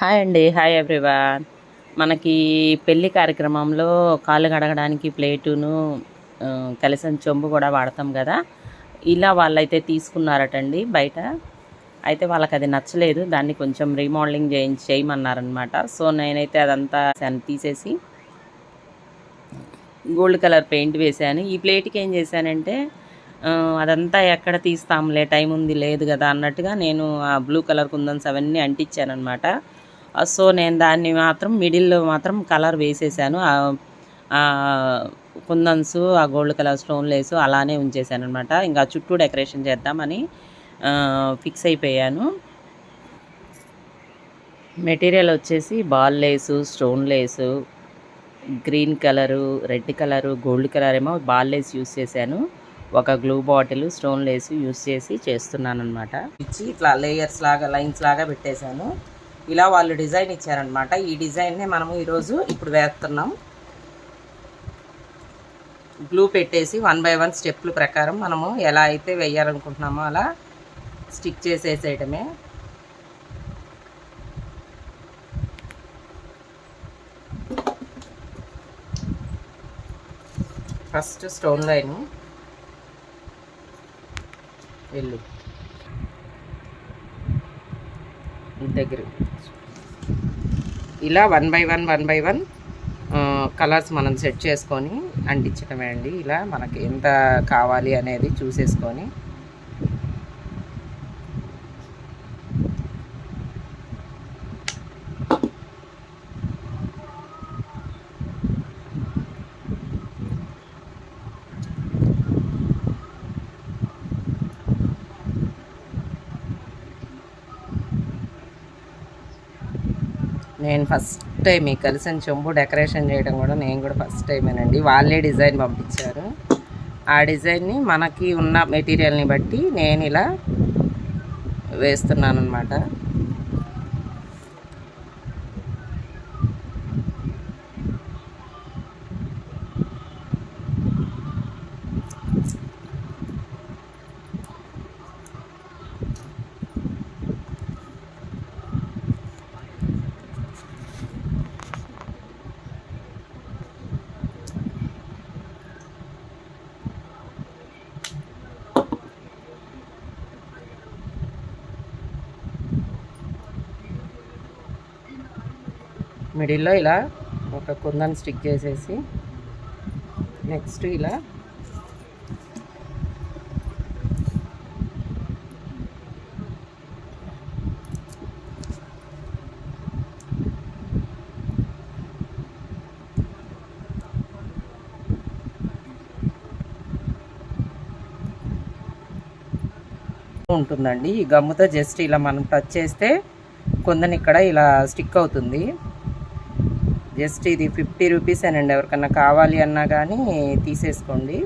Hi అండి. Hi everyone. మనకి పెళ్ళి కార్యక్రమంలో కాళ్ళు కడగడానికి ప్లేటును కలిసిన చెంబు కూడా వాడతాం కదా. ఇలా వాళ్ళైతే తీసుకున్నారటండి బయట. అయితే వాళ్ళకి అది నచ్చలేదు. దాన్ని కొంచెం రీమోడలింగ్ చేయించి చేయమన్నారనమాట సో నేనైతే అదంతా తీసేసి గోల్డ్ కలర్ పెయింట్ వేశాను. ఈ ప్లేట్కి ఏం చేశానంటే అదంతా ఎక్కడ తీస్తాంలే టైం ఉంది లేదు కదా అన్నట్టుగా నేను ఆ బ్లూ కలర్ కుందన్స్ అవన్నీ అంటించాను అనమాట సో నేను దాన్ని మాత్రం మిడిల్లో మాత్రం కలర్ వేసేసాను. కుందన్స్ ఆ గోల్డ్ కలర్ స్టోన్ లేసు అలానే ఉంచేసాను అనమాట ఇంకా చుట్టూ డెకరేషన్ చేద్దామని ఫిక్స్ అయిపోయాను. మెటీరియల్ వచ్చేసి ball lace stone lace green colour red colour gold colour ఏమో బాల్ లేస్ యూస్ చేశాను. ఒక glue bottle stone lace use చేసి చేస్తున్నాను అనమాట ఇచ్చి ఇట్లా లేయర్స్ లాగా లైన్స్ లాగా పెట్టేశాను. ఇలా వాళ్ళు డిజైన్ ఇచ్చారనమాట ఈ డిజైన్నే మనము ఈరోజు ఇప్పుడు వేస్తున్నాం. గ్లూ పెట్టేసి వన్ బై వన్ స్టెప్ల ప్రకారం మనము ఎలా అయితే వేయాలనుకుంటున్నామో అలా స్టిక్ చేసేసేయటమే. ఫస్ట్ స్టోన్ లైన్ వెళ్ళు. దగ్గర. ఇలా one by one one by one colours మనం సెట్ చేసుకొని అంటించడమే అండి. ఇలా మనకి ఎంత కావాలి అనేది చూసేసుకొని నేను ఫస్ట్ టైం ఈ కలిసిన చెంబు డెకరేషన్ చేయడం కూడా నేను కూడా ఫస్ట్ టైమేనండి వాళ్ళే డిజైన్ పంపించారు. ఆ డిజైన్ని మనకి ఉన్న మెటీరియల్ని బట్టి నేను ఇలా వేస్తున్నాను అనమాట మిడిల్లో ఇలా ఒక కుందని స్టిక్ చేసేసి నెక్స్ట్ ఇలా ఉంటుందండి. ఈ గమ్ముతో జస్ట్ ఇలా మనం టచ్ చేస్తే కొందని ఇక్కడ ఇలా స్టిక్ అవుతుంది. జస్ట్ ఇది ఫిఫ్టీ రూపీస్ అనండి. ఎవరికన్నా కావాలి అన్నా కానీ తీసేసుకోండి.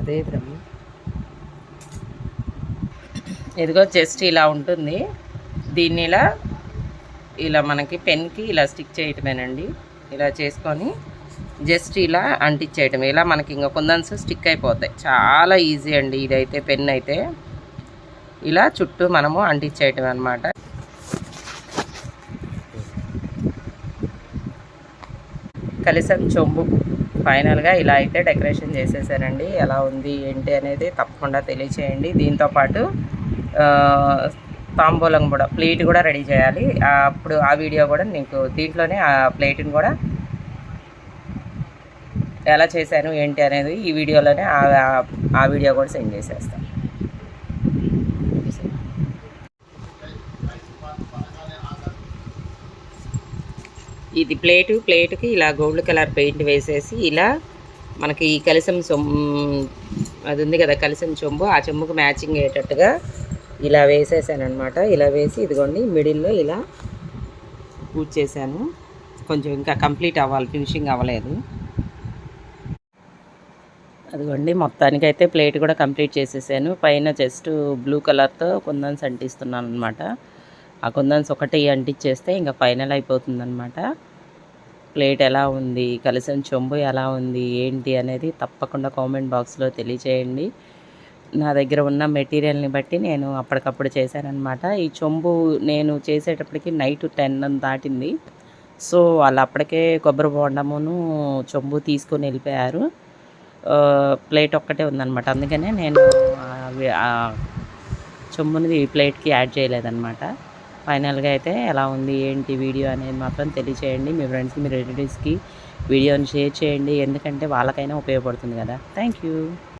అదే బ్రహ్మ. ఇదిగో జస్ట్ ఇలా ఉంటుంది. దీన్ని ఇలా ఇలా మనకి పెన్కి ఇలా స్టిక్ చేయటమేనండి. ఇలా చేసుకొని జస్ట్ ఇలా అంటించేయటం ఇలా మనకి ఇంకా కుందన్స్ స్టిక్ అయిపోతాయి. చాలా ఈజీ అండి ఇదైతే పెన్ అయితే. ఇలా చుట్టూ మనము అంటించేయటం అనమాట కలిసం చొంబు. ఫైనల్గా ఇలా అయితే డెకరేషన్ చేసేసానండి ఎలా ఉంది ఏంటి అనేది తప్పకుండా తెలియచేయండి. దీంతోపాటు తాంబూలం కూడా ప్లేట్ కూడా రెడీ చేయాలి. అప్పుడు ఆ వీడియో కూడా నీకు దీంట్లోనే ఆ ప్లేట్ని కూడా ఎలా చేశాను ఏంటి అనేది ఈ వీడియోలోనే ఆ వీడియో కూడా సెండ్ చేసేస్తాను ఇది ప్లేటు ప్లేటుకి ఇలా గోల్డ్ కలర్ పెయింట్ వేసేసి ఇలా మనకి ఈ కలిసం సొమ్ము అది ఉంది కదా కలిసం చెంబు ఆ చెంబుకు మ్యాచింగ్ అయ్యేటట్టుగా ఇలా వేసేసాను అనమాట ఇలా వేసి ఇదిగోండి మిడిల్లో ఇలా పూజ చేశాను. కొంచెం ఇంకా కంప్లీట్ అవ్వాలి ఫినిషింగ్ అవ్వలేదు. అదిగోండి మొత్తానికి అయితే ప్లేట్ కూడా కంప్లీట్ చేసేసాను. పైన జస్ట్ బ్లూ కలర్తో కుందన్స్ సంటిస్తున్నాను అనమాట ఆ కుందన్స్ ఒకటి అంటించేస్తే ఇంకా ఫైనల్ అయిపోతుందనమాట ప్లేట్ ఎలా ఉంది? కలిసిన చెంబు ఎలా ఉంది? ఏంటి అనేది తప్పకుండా కామెంట్ బాక్స్లో తెలియచేయండి. నా దగ్గర ఉన్న మెటీరియల్ని బట్టి నేను అప్పటికప్పుడు చేశానమాట ఈ చెంబు నేను చేసేటప్పటికి నైట్ టెన్ దాటింది. సో వాళ్ళు అప్పటికే కొబ్బరి బోండమును చెంబు తీసుకొని వెళ్ళిపోయారు. ప్లేట్ ఒక్కటే ఉందన్నమాట. అందుకనే నేను చెంబుని ఈ ప్లేట్కి యాడ్ చేయలేదన్నమాట. ఫైనల్గా అయితే ఎలా ఉంది ఏంటి వీడియో అనేది మాత్రం తెలియచేయండి. మీ ఫ్రెండ్స్కి మీ రిలేటివ్స్కి వీడియోని షేర్ చేయండి. ఎందుకంటే వాళ్ళకైనా ఉపయోగపడుతుంది కదా. Thank you.